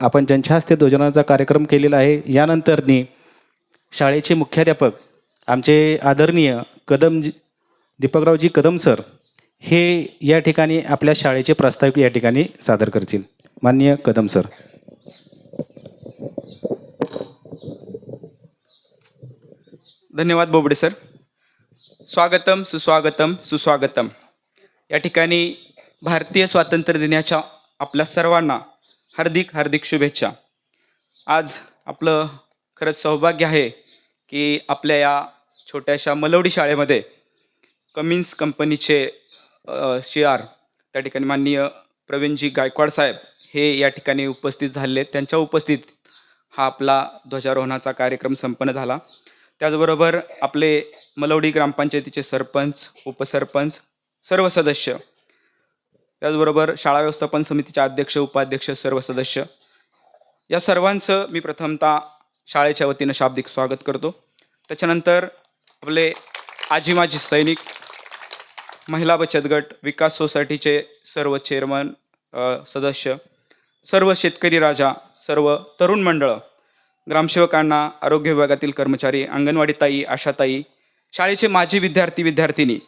आपण ज्यांच्या हस्ते ध्वजनाचा कार्यक्रम केलेला आहे यानंतरनी शाळेचे मुख्याध्यापक आमचे आदरणीय कदम दीपकरावजी कदम सर हे या ठिकाणी आपल्या शाळेचे प्रास्ताविक या ठिकाणी सादर करतील. माननीय कदम सर. धन्यवाद बोबडे सर. स्वागतम सुस्वागतम सुस्वागतम. या ठिकाणी भारतीय स्वातंत्र्य दिनाच्या आपल्या सर्वांना हार्दिक हार्दिक शुभेच्छा. आज आपलं खरंच सौभाग्य आहे की आपल्या या छोट्याशा मलवडी शाळेमध्ये कमिन्स कंपनीचे शी आर त्या ठिकाणी माननीय प्रवीणजी गायकवाड साहेब हे या ठिकाणी उपस्थित झाले त्यांच्या उपस्थित हा आपला ध्वजारोहणाचा कार्यक्रम संपन्न झाला. त्याचबरोबर आपले मलवडी ग्रामपंचायतीचे सरपंच उपसरपंच सर्व सदस्य त्याचबरोबर शाळा व्यवस्थापन समितीचे अध्यक्ष उपाध्यक्ष सर्व सदस्य. या सर्वांचं मी प्रथमतः शाळेच्या वतीनं शाब्दिक स्वागत करतो. त्याच्यानंतर आपले आजी माजी सैनिक महिला बचत गट विकास सोसायटीचे सर्व चेअरमन सदस्य सर्व शेतकरी राजा सर्व तरुण मंडळं ग्रामसेवकांना आरोग्य विभागातील कर्मचारी अंगणवाडी ताई आशाताई शाळेचे माजी विद्यार्थी विद्यार्थिनी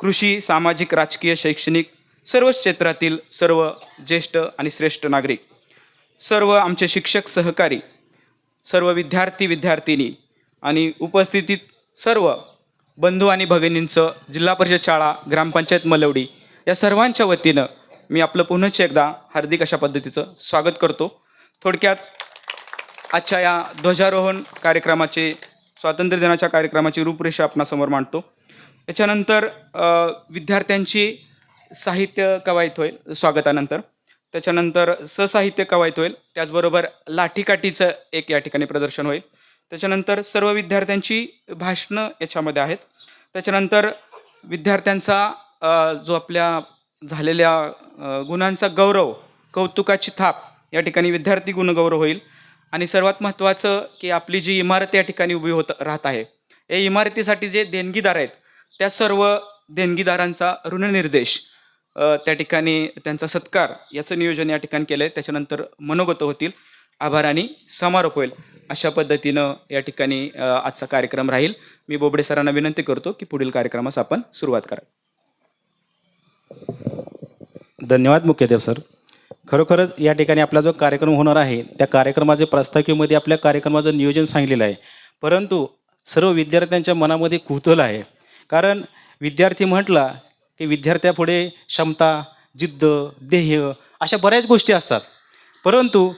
कृषी सामाजिक राजकीय शैक्षणिक सर्व क्षेत्रातील सर्व ज्येष्ठ आणि श्रेष्ठ नागरिक सर्व आमचे शिक्षक सहकारी सर्व विद्यार्थी विद्यार्थिनी आणि उपस्थितीत सर्व बंधू आणि भगिनींचं जिल्हा परिषद शाळा ग्रामपंचायत मलवडी या सर्वांच्या वतीनं मी आपलं पुनश्च एकदा हार्दिक अशा पद्धतीचं स्वागत करतो. थोडक्यात आजच्या या ध्वजारोहण कार्यक्रमाचे स्वातंत्र्य दिनाच्या कार्यक्रमाची रूपरेषा आपणासमोर मांडतो. त्याच्यानंतर विद्यार्थ्यांची साहित्य कवायत होईल स्वागतानंतर. त्याच्यानंतर ससाहित्य कवायत होईल त्याचबरोबर लाठीकाठीचं एक या ठिकाणी प्रदर्शन होईल. त्याच्यानंतर सर्व विद्यार्थ्यांची भाषणं याच्यामध्ये आहेत. त्याच्यानंतर विद्यार्थ्यांचा जो आपल्या झालेल्या गुणांचा गौरव कौतुकाची थाप या ठिकाणी विद्यार्थी गुणगौरव होईल. आणि सर्वात महत्त्वाचं की आपली जी इमारत या ठिकाणी उभी होत राहत आहे या इमारतीसाठी जे देणगीदार आहेत त्या सर्व देणगीदारांचा ऋणनिर्देश त्या ठिकाणी त्यांचा सत्कार याचं नियोजन या ठिकाणी केलं आहे त्याच्यानंतर मनोगत होतील आभार आणि समारोप होईल अशा पद्धतीनं या ठिकाणी आजचा कार्यक्रम राहील. मी बोबडे सरांना विनंती करतो की पुढील कार्यक्रमास आपण सुरुवात करा. धन्यवाद मुख्यदेव सर. खरोखरच या ठिकाणी आपला जो कार्यक्रम होणार आहे त्या कार्यक्रमाचे प्रस्ताविकेमध्ये आपल्या कार्यक्रमाचं नियोजन सांगलेलं आहे. परंतु सर्व विद्यार्थ्यांच्या मनामध्ये कुतूहल आहे. कारण विद्यार्थी म्हटला की विद्यार्थ्यापुढे क्षमता जिद्द ध्येय अशा बऱ्याच गोष्टी असतात. परंतु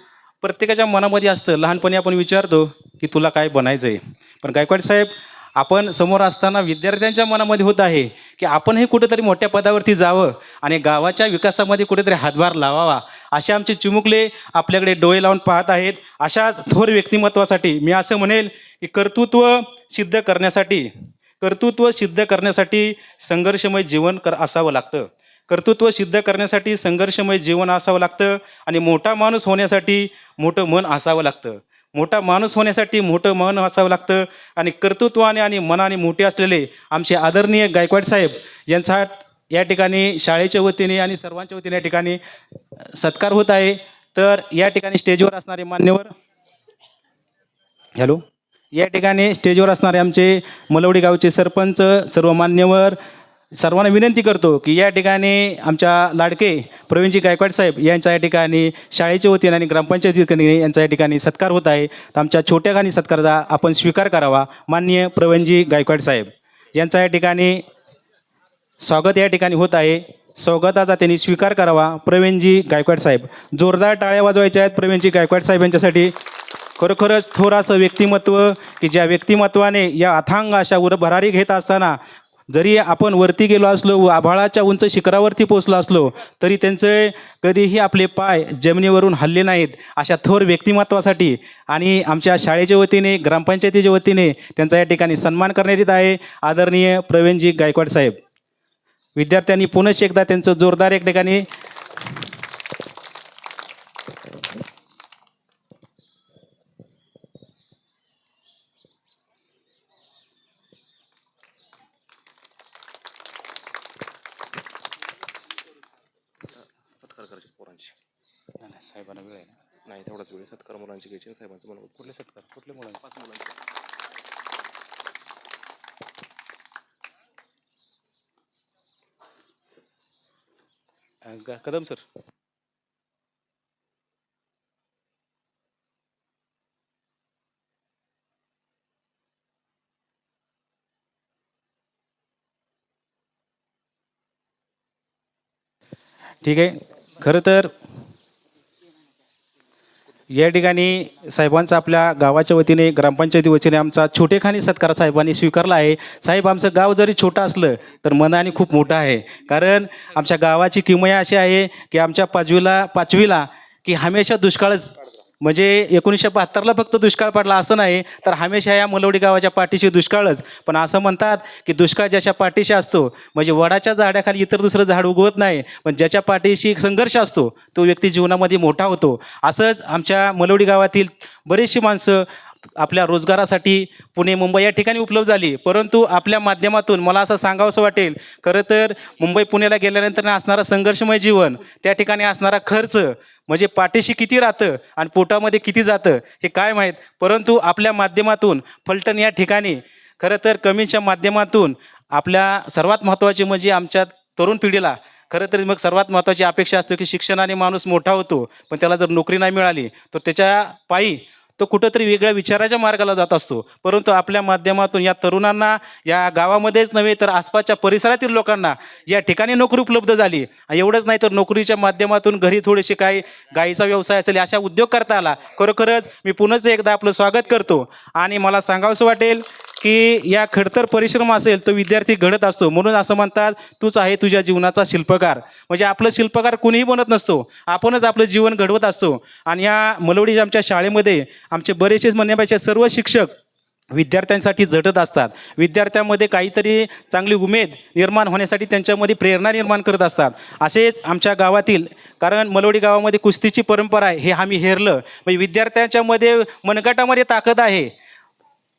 प्रत्येकाच्या मनामध्ये असतं लहानपणी आपण विचारतो की तुला काय बनायचं आहे पण गायकवाड साहेब आपण समोर असताना विद्यार्थ्यांच्या मनामध्ये होत आहे की आपणही कुठेतरी मोठ्या पदावरती जावं आणि गावाच्या विकासामध्ये कुठेतरी हातभार लावावा. असे आमचे चिमुकले आपल्याकडे डोळे लावून पाहत आहेत. अशाच थोर व्यक्तिमत्वासाठी मी असं म्हणेल की कर्तृत्व सिद्ध करण्यासाठी कर्तृत्व सिद्ध करण्यासाठी संघर्षमय जीवन कर असावं लागतं. कर्तृत्व सिद्ध करण्यासाठी संघर्षमय जीवन असावं लागतं आणि मोठा माणूस होण्यासाठी मोठं मन असावं लागतं. मोठा माणूस होण्यासाठी मोठं मन असावं लागतं आणि कर्तृत्वाने आणि मनाने मोठे असलेले आमचे आदरणीय गायकवाड साहेब यांचा या ठिकाणी शाळेच्या वतीने आणि सर्वांच्या वतीने या ठिकाणी सत्कार होत आहे. तर या ठिकाणी स्टेजवर असणारे मान्यवर. हॅलो. या ठिकाणी स्टेजवर असणारे आमचे मलवडी गावचे सरपंच सर्व मान्यवर सर्वांना विनंती करतो की या ठिकाणी आमच्या लाडके प्रवीणजी गायकवाड साहेब यांच्या या ठिकाणी शाळेच्या वतीने आणि ग्रामपंचायतीने यांचा या ठिकाणी सत्कार होत आहे. तर आमच्या छोट्या गाणी सत्काराचा आपण स्वीकार करावा. माननीय प्रवीणजी गायकवाड साहेब यांचा या ठिकाणी स्वागत या ठिकाणी होत आहे. स्वागताचा त्यांनी स्वीकार करावा. प्रवीणजी गायकवाड साहेब जोरदार टाळ्या वाजवायच्या आहेत. प्रवीणजी गायकवाड साहेब यांच्यासाठी खरोखरच थोर असं व्यक्तिमत्व की ज्या व्यक्तिमत्वाने या अथांग अशा वर भरारी घेत असताना जरी आपण वरती गेलो असलो व आभाळाच्या उंच शिखरावरती पोचलो असलो तरी त्यांचे कधीही आपले पाय जमिनीवरून हल्ले नाहीत अशा थोर व्यक्तिमत्वासाठी. आणि आमच्या शाळेच्या वतीने ग्रामपंचायतीच्या वतीने त्यांचा या ठिकाणी सन्मान करण्यात येत आहे. आदरणीय प्रवीणजी गायकवाड साहेब. विद्यार्थ्यांनी पुनश एकदा त्यांचं जोरदार एक ठिकाणी साहेबांना वेळ आहे ना? नाही तेवढाच वेळ सत्कार मुलांची घ्यायची साहेबांचं म्हणून कुठले सत्कार? कुठले मुलं? पाच मुलांचे. ग- कदम सर. ठीक आहे. खरं तर या ठिकाणी साहेबांचा आपल्या गावाच्या वतीने ग्रामपंचायती वतीने आमचा छोटेखानी सत्कार साहेबांनी स्वीकारला आहे. साहेब आमचं गाव जरी छोटं असलं तर मनाने खूप मोठं आहे. कारण आमच्या गावाची किमया अशी आहे की आमच्या पाचवीला पाचवीला की हमेशा दुष्काळच म्हणजे एकोणीसशे बहात्तरला फक्त दुष्काळ पडला असं नाही तर हमेशा या मलवडी गावाच्या पाठीशी दुष्काळच. पण असं म्हणतात की दुष्काळ ज्याच्या पाठीशी असतो म्हणजे वडाच्या झाडाखाली इतर दुसरं झाड उगवत नाही पण ज्याच्या पाठीशी संघर्ष असतो तो व्यक्ती जीवनामध्ये मोठा होतो. असंच आमच्या मलवडी गावातील बरीचशी माणसं आपल्या रोजगारासाठी पुणे मुंबई या ठिकाणी उपलब्ध झाली. परंतु आपल्या माध्यमातून मला असं सांगावंसं वाटेल खरं तर मुंबई पुण्याला गेल्यानंतर असणारं संघर्षमय जीवन त्या ठिकाणी असणारा खर्च म्हणजे पाठीशी किती राहतं आणि पोटामध्ये किती जातं हे काय माहीत? परंतु आपल्या माध्यमातून फलटण या ठिकाणी खरं तर कमीच्या माध्यमातून आपल्या सर्वात महत्त्वाची म्हणजे आमच्या तरुण पिढीला खरं तर मग सर्वात महत्त्वाची अपेक्षा असतो की शिक्षणाने माणूस मोठा होतो पण त्याला जर नोकरी नाही मिळाली तर त्याच्या पायी तो कुठंतरी वेगळ्या विचाराच्या मार्गाला जात असतो. परंतु आपल्या माध्यमातून या तरुणांना या गावामध्येच नव्हे तर आसपासच्या परिसरातील लोकांना या ठिकाणी नोकरी उपलब्ध झाली. एवढंच नाही तर नोकरीच्या माध्यमातून घरी थोडेसे काही गाईचा व्यवसाय असेल अशा उद्योग करता आला. खरोखरच मी पुन्हा एकदा आपलं स्वागत करतो. आणि मला सांगावंसं वाटेल की या खडतर परिश्रम असेल तो विद्यार्थी घडत असतो. म्हणून असं म्हणतात तूच आहे तुझ्या जीवनाचा शिल्पकार. म्हणजे आपलं शिल्पकार कुणीही बनत नसतो. आपणच आपलं जीवन घडवत असतो. आणि या मलवडी आमच्या शाळेमध्ये आमचे बरेचसे म्हणण्यापेक्षा सर्व शिक्षक विद्यार्थ्यांसाठी झटत असतात. विद्यार्थ्यांमध्ये काहीतरी चांगली उमेद निर्माण होण्यासाठी त्यांच्यामध्ये प्रेरणा निर्माण करत असतात. असेच आमच्या गावातील कारण मलवडी गावामध्ये कुस्तीची परंपरा आहे हे आम्ही हेरलं. म्हणजे विद्यार्थ्यांच्यामध्ये मनगटामध्ये ताकद आहे.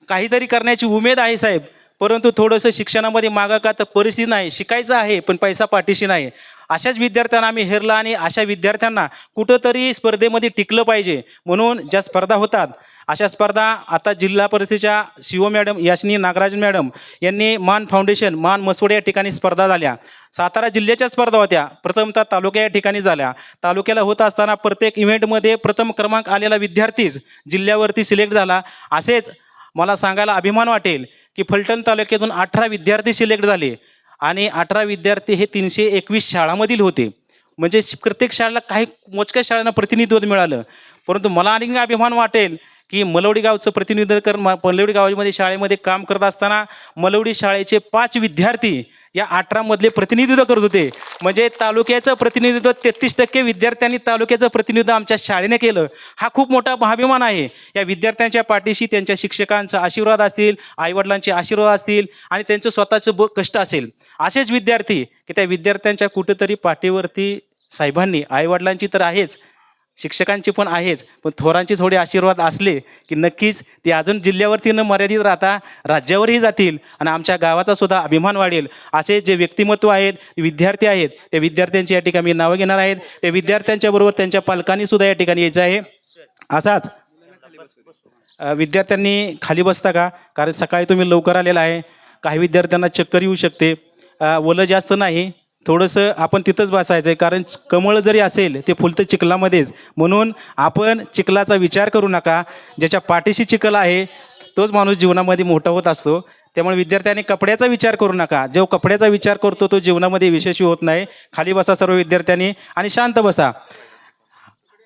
काहीतरी करण्याची उमेद आहे साहेब. परंतु थोडंसं शिक्षणामध्ये मागा का तर परिस्थिती नाही. शिकायचं आहे पण पैसा पाठीशी नाही. अशाच विद्यार्थ्यांना आम्ही हेरला आणि अशा विद्यार्थ्यांना कुठंतरी स्पर्धेमध्ये टिकलं पाहिजे म्हणून ज्या स्पर्धा होतात अशा स्पर्धा आता जिल्हा परिषदेच्या CEO madam Yashni Nagarajan madam यांनी मान फाउंडेशन मान मसवडे या ठिकाणी स्पर्धा झाल्या. सातारा जिल्ह्याच्या स्पर्धा होत्या. प्रथमतः तालुक्या या ठिकाणी झाल्या. तालुक्याला होत असताना प्रत्येक इव्हेंटमध्ये प्रथम क्रमांक आलेला विद्यार्थीच जिल्ह्यावरती सिलेक्ट झाला. असेच मला सांगायला अभिमान वाटेल की फलटण तालुक्यातून अठरा विद्यार्थी सिलेक्ट झाले. आणि अठरा विद्यार्थी हे तीनशे एकवीस शाळामधील होते. म्हणजे प्रत्येक शाळेला काही मोजक्या शाळांना प्रतिनिधित्व मिळालं. परंतु मला आणखी अभिमान वाटेल की मलवडी गावचं प्रतिनिधित्व कर म- मलवडी गावामध्ये शाळेमध्ये काम करत असताना मलवडी शाळेचे पाच विद्यार्थी या अठरामधले प्रतिनिधित्व करत होते. म्हणजे तालुक्याचं प्रतिनिधित्व तेहतीस टक्के विद्यार्थ्यांनी तालुक्याचं प्रतिनिधित्व आमच्या शाळेने केलं. हा खूप मोठा अभिमान आहे. या विद्यार्थ्यांच्या पाठीशी त्यांच्या शिक्षकांचा आशीर्वाद असतील आईवडिलांचे आशीर्वाद असतील आणि त्यांचं स्वतःचं ब कष्ट असेल. असेच विद्यार्थी की त्या विद्यार्थ्यांच्या कुठेतरी पाठीवरती साहेबांनी आईवडिलांची तर आहेच शिक्षकांची पण आहेच पण थोरांची थोडे आशीर्वाद असले की नक्कीच ते अजून जिल्ह्यावरती न मर्यादित राहता राज्यावरही जातील आणि आमच्या गावाचा सुद्धा अभिमान वाढेल. असे जे व्यक्तिमत्व आहेत विद्यार्थी आहेत त्या विद्यार्थ्यांची या ठिकाणी नावं घेणार आहेत त्या विद्यार्थ्यांच्या बरोबर त्यांच्या पालकांनी सुद्धा या ठिकाणी यायचं आहे. असाच विद्यार्थ्यांनी खाली बसता का? कारण सकाळी तुम्ही लवकर आलेला आहे काही विद्यार्थ्यांना चक्कर येऊ शकते. ओलं जास्त नाही थोडंसं आपण तिथंच बसायचं आहे कारण कमळ जरी असेल ते फुलतं चिखलामध्येच. म्हणून आपण चिखलाचा विचार करू नका. ज्याच्या पाठीशी चिखल आहे तोच माणूस जीवनामध्ये मोठा होत असतो. त्यामुळे विद्यार्थ्यांनी कपड्याचा विचार करू नका. जो कपड्याचा विचार करतो तो जीवनामध्ये यशस्वी होत नाही. खाली बसा सर्व विद्यार्थ्यांनी आणि शांत बसा.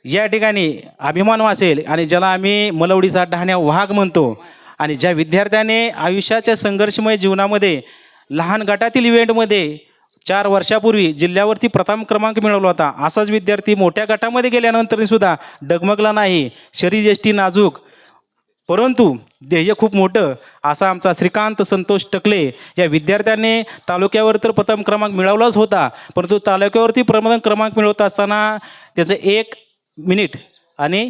या ठिकाणी अभिमान वाचेल आणि ज्याला आम्ही मलवडीचा डहाण्या वाघ म्हणतो आणि ज्या विद्यार्थ्याने आयुष्याच्या संघर्षमय जीवनामध्ये लहान गटातील इव्हेंटमध्ये चार वर्षापूर्वी जिल्ह्यावरती प्रथम क्रमांक मिळवला होता. असाच विद्यार्थी मोठ्या गटामध्ये गेल्यानंतर सुद्धा डगमगला नाही. शरीर यष्टी नाजूक. परंतु ध्येय खूप मोठं असा आमचा श्रीकांत संतोष टकले या विद्यार्थ्याने तालुक्यावर तर प्रथम क्रमांक मिळवलाच होता. परंतु तालुक्यावरती प्रथम क्रमांक मिळवत असताना त्याचं एक मिनिट आणि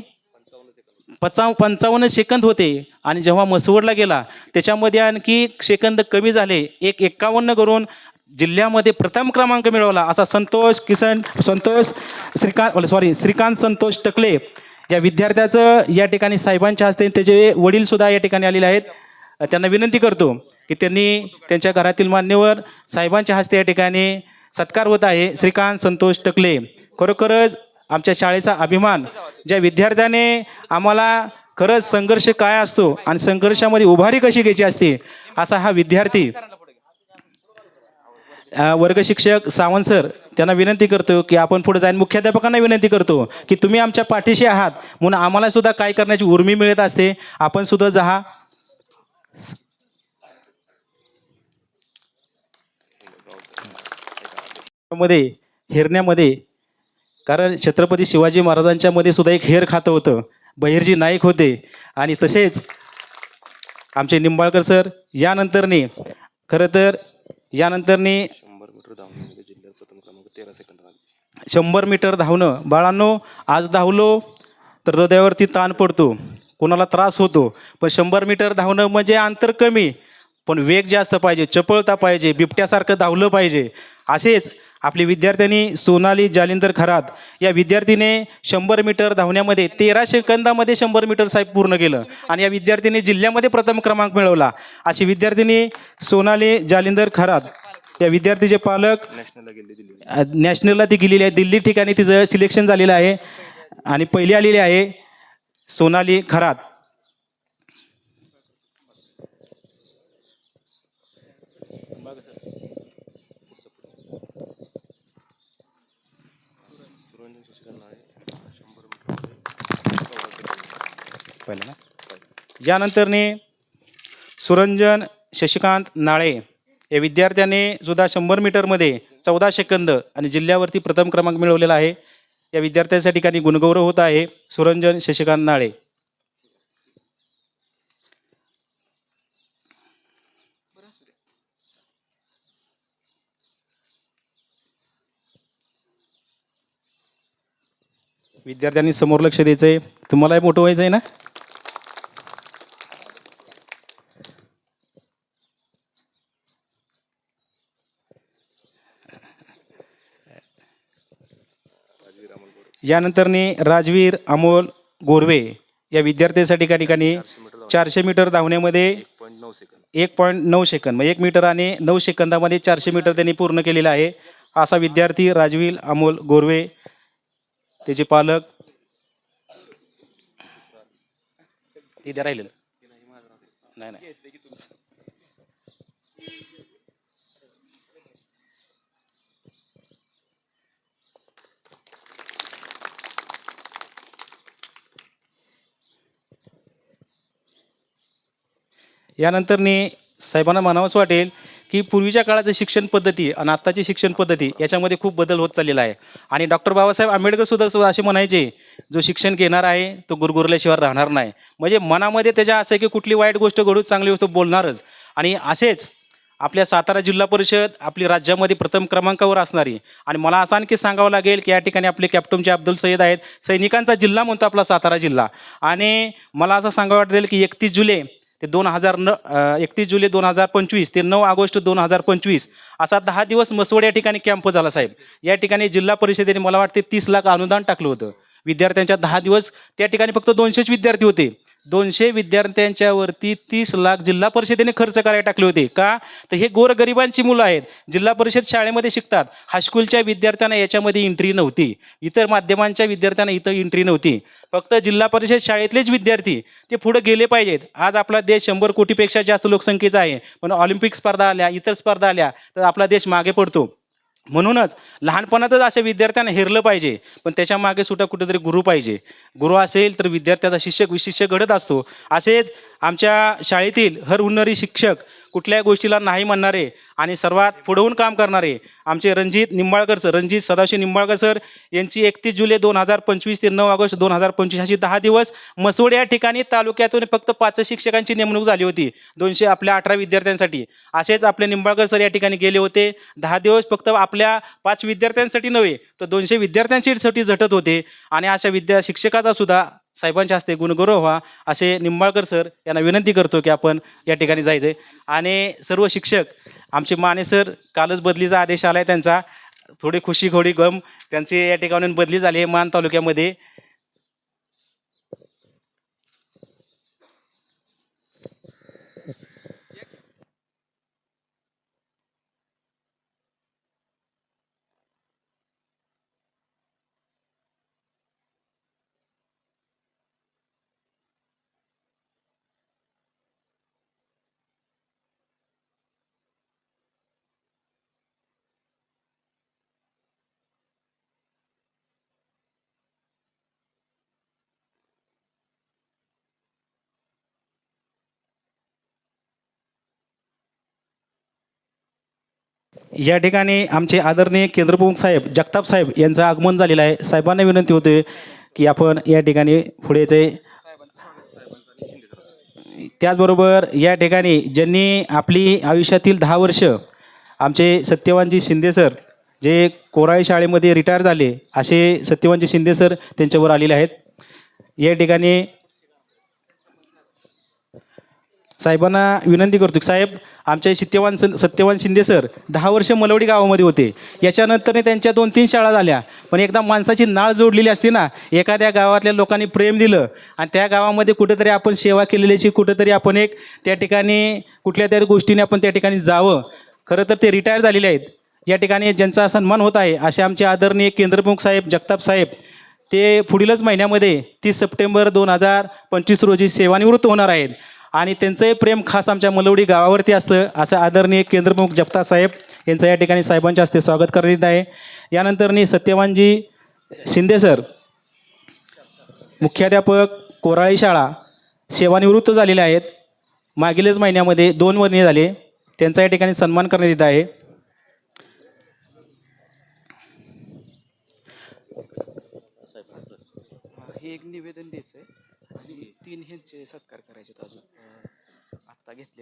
पचा पंचावन्न सेकंद होते आणि जेव्हा मसवडला गेला त्याच्यामध्ये आणखी सेकंद कमी झाले. एक एक्कावन्न करून जिल्ह्यामध्ये प्रथम क्रमांक मिळवला. असा संतोष किसन संतोष श्रीकांत सॉरी श्रीकांत संतोष टकले या विद्यार्थ्याचं या ठिकाणी साहेबांच्या हस्ते त्याचे वडील सुद्धा या ठिकाणी आलेले आहेत. त्यांना विनंती करतो की त्यांनी त्यांच्या घरातील मान्यवर साहेबांच्या हस्ते या ठिकाणी सत्कार होत आहे. श्रीकांत संतोष टकले खरोखरच आमच्या शाळेचा अभिमान. ज्या विद्यार्थ्याने आम्हाला खरंच संघर्ष काय असतो आणि संघर्षामध्ये उभारी कशी घ्यायची असते असा हा विद्यार्थी वर्गशिक्षक सावंत सर त्यांना विनंती करतो की आपण पुढे जाईन. मुख्याध्यापकांना विनंती करतो की तुम्ही आमच्या पाठीशी आहात. म्हणून आम्हाला सुद्धा काय करण्याची उर्मी मिळत असते आपण सुद्धा जहा. मध्ये हेरण्यामध्ये कारण छत्रपती शिवाजी महाराजांच्या मध्ये सुद्धा एक हेर खातं होतं. बहिर्जी नाईक होते. आणि तसेच आमचे निंबाळकर सर यानंतरने खरं तर यानंतरने शंभर मीटर धावण्यामध्ये जिल्ह्यात प्रथम क्रमांक तेरा सेकंद शंभर मीटर धावणं. बाळांनो आज धावलो तर हृदयावरती ताण पडतो. कोणाला त्रास होतो. पण शंभर मीटर धावणं म्हणजे अंतर कमी. पण वेग जास्त पाहिजे चपळता पाहिजे बिबट्यासारखं धावलं पाहिजे. असेच आपली विद्यार्थ्यांनी सोनाली जालिंदर खरात या विद्यार्थीने शंभर मीटर धावण्यामध्ये तेरा सेकंदामध्ये शंभर मीटर साहेब पूर्ण केलं आणि या विद्यार्थीने जिल्ह्यामध्ये प्रथम क्रमांक मिळवला. अशी विद्यार्थिनी सोनाली जालिंदर खरात या विद्यार्थीचे पालक नॅशनलला नॅशनलला ती गेलेली आहे. दिल्ली ठिकाणी तिचं सिलेक्शन झालेलं आहे आणि पहिली आलेली आहे सोनाली खरात सुरंजन शशिकांत नाळे शंभर मीटरमध्ये चौदा सेकंद पहिलं ना. यानंतरने सुरंजन शशिकांत नाळे या विद्यार्थ्याने सुद्धा शंभर मीटरमध्ये चौदा सेकंद आणि जिल्ह्यावरती प्रथम क्रमांक मिळवलेला आहे. या विद्यार्थ्याच्या ठिकाणी गुणगौरव होत आहे. सुरंजन शशिकांत नाळे. विद्यार्थ्यांनी समोर लक्ष द्यायचं आहे तुम्हालाही मोठं व्हायचं आहे ना? यानंतरने राजवीर अमोल गोरवे या विद्यार्थ्यासाठी त्या ठिकाणी चारशे मीटर धावण्यामध्ये एक पॉईंट नऊ सेकंद. एक पॉईंट नऊ सेकंद म्हणजे एक मीटर आणि नऊ सेकंदामध्ये चारशे मीटर त्यांनी पूर्ण केलेला आहे. असा विद्यार्थी राजवीर अमोल गोरवे त्याचे पालक. ते द्या राहिलेलं. नाही नाही. यानंतरनी साहेबांना म्हणावंसं वाटेल की पूर्वीच्या काळाची शिक्षण पद्धती आणि आत्ताची शिक्षण पद्धती याच्यामध्ये खूप बदल होत चाललेला आहे. आणि डॉक्टर बाबासाहेब आंबेडकर सुद्धा असे म्हणायचे जो शिक्षण घेणार आहे तो गुरगुरल्याशिवाय राहणार नाही. म्हणजे मनामध्ये त्याच्या असं आहे की कुठली वाईट गोष्ट घडू चांगली गोष्ट बोलणारच. आणि असेच आपल्या सातारा जिल्हा परिषद आपली राज्यामध्ये प्रथम क्रमांकावर असणारी आणि मला असं आणखी सांगावं लागेल की या ठिकाणी आपले कॅप्टनचे अब्दुल सय्यद आहेत सैनिकांचा जिल्हा म्हणतो आपला सातारा जिल्हा. आणि मला असं सांगावं वाटेल की एकतीस जुलै ते दोन हजार न एकतीस जुलै दोन हजार पंचवीस ते नऊ ऑगस्ट दोन हजार पंचवीस असा दहा दिवस मसवड या ठिकाणी कॅम्प झाला साहेब. या ठिकाणी जिल्हा परिषदेने मला वाटते तीस लाख अनुदान टाकलं होतं. विद्यार्थ्यांच्या दहा दिवस त्या ठिकाणी फक्त दोनशेच विद्यार्थी होते. दोनशे विद्यार्थ्यांच्या वरती तीस लाख जिल्हा परिषदेने खर्च करायला टाकले होते. का? तर हे गोरगरिबांची मुलं आहेत. जिल्हा परिषद शाळेमध्ये शिकतात. हायस्कूलच्या विद्यार्थ्यांना याच्यामध्ये एंट्री नव्हती. इतर माध्यमांच्या विद्यार्थ्यांना इथं एंट्री नव्हती. फक्त जिल्हा परिषद शाळेतलेच विद्यार्थी ते पुढे गेले पाहिजेत. आज आपला देश शंभर कोटीपेक्षा जास्त लोकसंख्येचा आहे. पण ऑलिम्पिक स्पर्धा आल्या इतर स्पर्धा आल्या तर आपला देश मागे पडतो. म्हणूनच लहानपणातच अशा विद्यार्थ्यांना हेरलं पाहिजे पण त्याच्यामागे सुद्धा कुठेतरी गुरु पाहिजे. गुरु असेल तर विद्यार्थ्याचा शिक्षक विशिष्य घडत असतो. असेच आमच्या शाळेतील हर हुन्नरी शिक्षक कुठल्याही गोष्टीला नाही म्हणणारे आणि सर्वात पुढवून काम करणारे आमचे रणजित निंबाळकर सर रणजित सदाशिव निंबाळकर सर यांची एकतीस जुलै दोन हजार पंचवीस ते नऊ ऑगस्ट दोन हजार पंचवीस अशी दहा दिवस मसवड या ठिकाणी तालुक्यातून फक्त पाच शिक्षकांची नेमणूक झाली होती दोनशे आपल्या अठरा विद्यार्थ्यांसाठी. असेच आपले निंबाळकर सर या ठिकाणी गेले होते. दहा दिवस फक्त आपल्या पाच विद्यार्थ्यांसाठी नव्हे तर दोनशे विद्यार्थ्यांसाठी झटत होते. आणि अशा विद्या शिक्षकाचा सुद्धा साहेबांच्या हस्ते गुणगौरव व्हा असे निंबाळकर सर यांना विनंती करतो की आपण या ठिकाणी जायचं आहे आणि सर्व शिक्षक आमचे माने सर कालच बदलीचा आदेश आला आहे त्यांचा. थोडी खुशी घोडी गम त्यांची या ठिकाणी बदली झाली आहे मान तालुक्यामध्ये. या ठिकाणी आमचे आदरणीय केंद्रप्रमुख साहेब जगताप साहेब यांचं आगमन झालेलं आहे. साहेबांना विनंती होते की आपण या ठिकाणी पुढेचे त्याचबरोबर या ठिकाणी ज्यांनी आपली आयुष्यातील दहा वर्ष आमचे सत्यवानजी शिंदे सर जे कोराळी शाळेमध्ये रिटायर झाले असे सत्यवानजी शिंदे सर त्यांच्यावर आलेले आहेत. या ठिकाणी साहेबांना विनंती करतो साहेब आमचे सत्यवान सं सत्यवान शिंदे सर दहा वर्ष मलवडी गावामध्ये होते. याच्यानंतर त्यांच्या दोन तीन शाळा झाल्या. पण एकदा माणसाची नाळ जोडलेली असते ना एखाद्या गावातल्या लोकांनी प्रेम दिलं आणि त्या गावामध्ये कुठेतरी आपण सेवा केलेल्याची कुठेतरी आपण एक त्या ठिकाणी कुठल्या तरी गोष्टीने आपण त्या ठिकाणी जावं. खरं तर ते रिटायर झालेले आहेत. या ठिकाणी ज्यांचा सन्मान होत आहे असे आमचे आदरणीय केंद्रप्रमुख साहेब जगताप साहेब ते पुढीलच महिन्यामध्ये तीस सप्टेंबर दोन हजार पंचवीस रोजी सेवानिवृत्त होणार आहेत. आणि त्यांचंही प्रेम खास आमच्या मलवडी गावावरती असतं असं आदरणीय केंद्रप्रमुख जपता साहेब यांचं या ठिकाणी साहेबांच्या हस्ते स्वागत करण्यात येत आहे. यानंतरनी सत्यवानजी शिंदे सर मुख्याध्यापक कोराळी शाळा सेवानिवृत्त झालेले आहेत. मागीलच महिन्यामध्ये दोन वर्णे झाले. त्यांचा या ठिकाणी सन्मान करण्यात येत आहे. हे एक निवेदन द्यायचंय आणि तीन ह्यांचे सत्कार करायचे अजून. आता घेतले.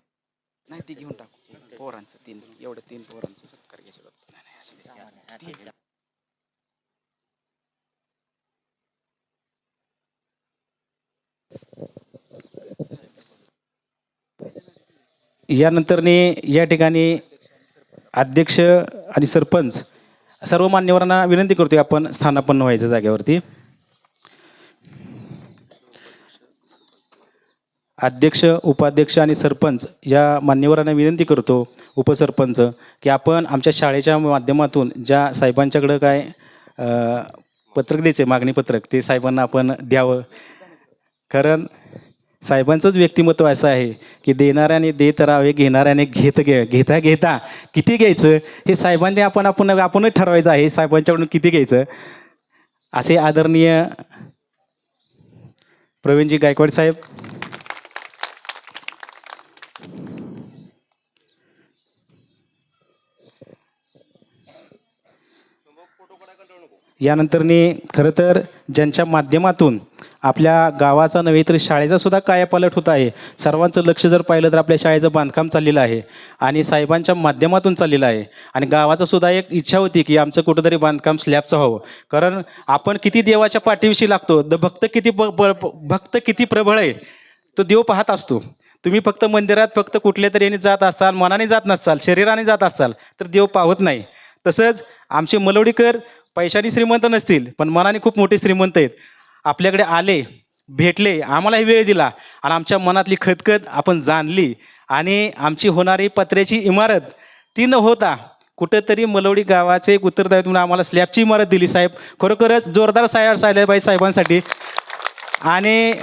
नाही ते घेऊन टाकू. पोरांचं तीन. एवढं तीन पोरांचं सत्कार घ्यायचे नाही, नाही, यानंतरने या ठिकाणी अध्यक्ष आणि सरपंच सर्व मान्यवरांना विनंती करतो आपण स्थानापन्न व्हायचं जागेवरती. अध्यक्ष उपाध्यक्ष आणि सरपंच या मान्यवरांना विनंती करतो उपसरपंच की आपण आमच्या शाळेच्या माध्यमातून ज्या साहेबांच्याकडं काय पत्रक द्यायचे मागणी पत्रक ते साहेबांना आपण द्यावं. कारण साहेबांचंच व्यक्तिमत्व असं आहे की देणाऱ्याने देत राहावे घेणाऱ्याने घेत घे घेता घेता किती घ्यायचं हे साहेबांनी आपण आपण आपणच ठरवायचं आहे साहेबांच्याकडून किती घ्यायचं? असे आदरणीय प्रवीणजी गायकवाड साहेब यानंतरनी खरं तर ज्यांच्या माध्यमातून आपल्या गावाचा नव्हे तर शाळेचा सुद्धा कायापालट होत आहे. सर्वांचं लक्ष जर पाहिलं तर आपल्या शाळेचं बांधकाम चाललेलं आहे आणि साहेबांच्या माध्यमातून चाललेलं आहे. आणि गावाचा सुद्धा एक इच्छा होती की आमचं कुठंतरी बांधकाम स्लॅबचं व्हावं कारण आपण किती देवाच्या पाठीविषयी लागतो द भक्त किती ब ब- भक्त किती प्रबळ आहे तो देव पाहत असतो. तुम्ही फक्त मंदिरात फक्त कुठल्या तरी याने जात असाल मनाने जात नसाल शरीराने जात असाल तर देव पाहत नाही. तसंच आमचे मलवडीकर पैशाने श्रीमंत नसतील पण मनाने खूप मोठे श्रीमंत आहेत. आपल्याकडे आले भेटले आम्हालाही वेळ दिला आणि आमच्या मनातली खतखत आपण जाणली आणि आमची होणारी पत्र्याची इमारत ती न होता कुठंतरी मलवडी गावाचे एक उत्तरदायित्व म्हणून आम्हाला स्लॅबची इमारत दिली साहेब. खरोखरच जोरदार साहेब साहेबाई साहेबांसाठी. आणि